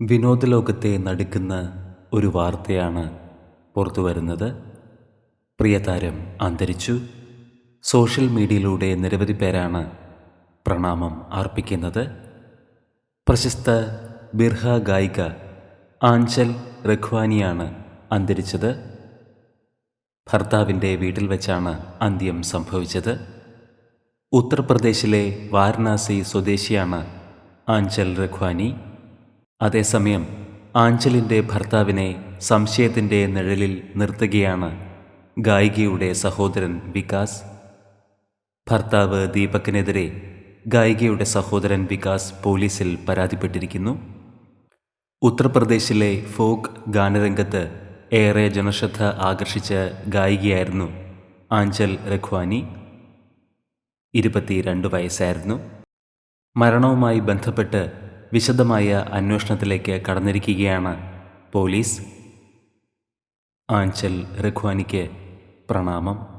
വിനോദലോകത്തെ നടുക്കുന്ന ഒരു വാർത്തയാണ് പുറത്തു വരുന്നത്. പ്രിയതാരം അന്തരിച്ചു. സോഷ്യൽ മീഡിയയിലൂടെ നിരവധി പേരാണ് പ്രണാമം അർപ്പിക്കുന്നത്. പ്രശസ്ത ബിർഹ ഗായിക ആഞ്ചൽ റഖ്വാനിയാണ് അന്തരിച്ചത്. ഭർത്താവിന്റെ വീട്ടിൽ വെച്ചാണ് അന്ത്യം സംഭവിച്ചത്. ഉത്തർപ്രദേശിലെ വാരണാസി സ്വദേശിയാണ് ആഞ്ചൽ റഖ്വാനി അതേസമയം ആഞ്ചലിന്റെ ഭർത്താവിനെ സംശയത്തിന്റെ നിഴലിൽ നിർത്തുകയാണ് ഗായികയുടെ സഹോദരൻ വികാസ്. ഭർത്താവ് ദീപക്കിനെതിരെ ഗായികയുടെ സഹോദരൻ വികാസ് പോലീസിൽ പരാതിപ്പെട്ടിരിക്കുന്നു. ഉത്തർപ്രദേശിലെ ഫോക്ക് ഗാനരംഗത്ത് ഏറെ ജനശ്രദ്ധ ആകർഷിച്ച ഗായികയായിരുന്നു ആഞ്ചൽ റഖ്വാനി ഇരുപത്തിരണ്ട് വയസ്സായിരുന്നു. മരണവുമായി ബന്ധപ്പെട്ട് വിശദമായ അന്വേഷണത്തിലേക്ക് കടന്നിരിക്കുകയാണ് പോലീസ്. ആഞ്ചൽ രഘ്വാനിക്ക് പ്രണാമം.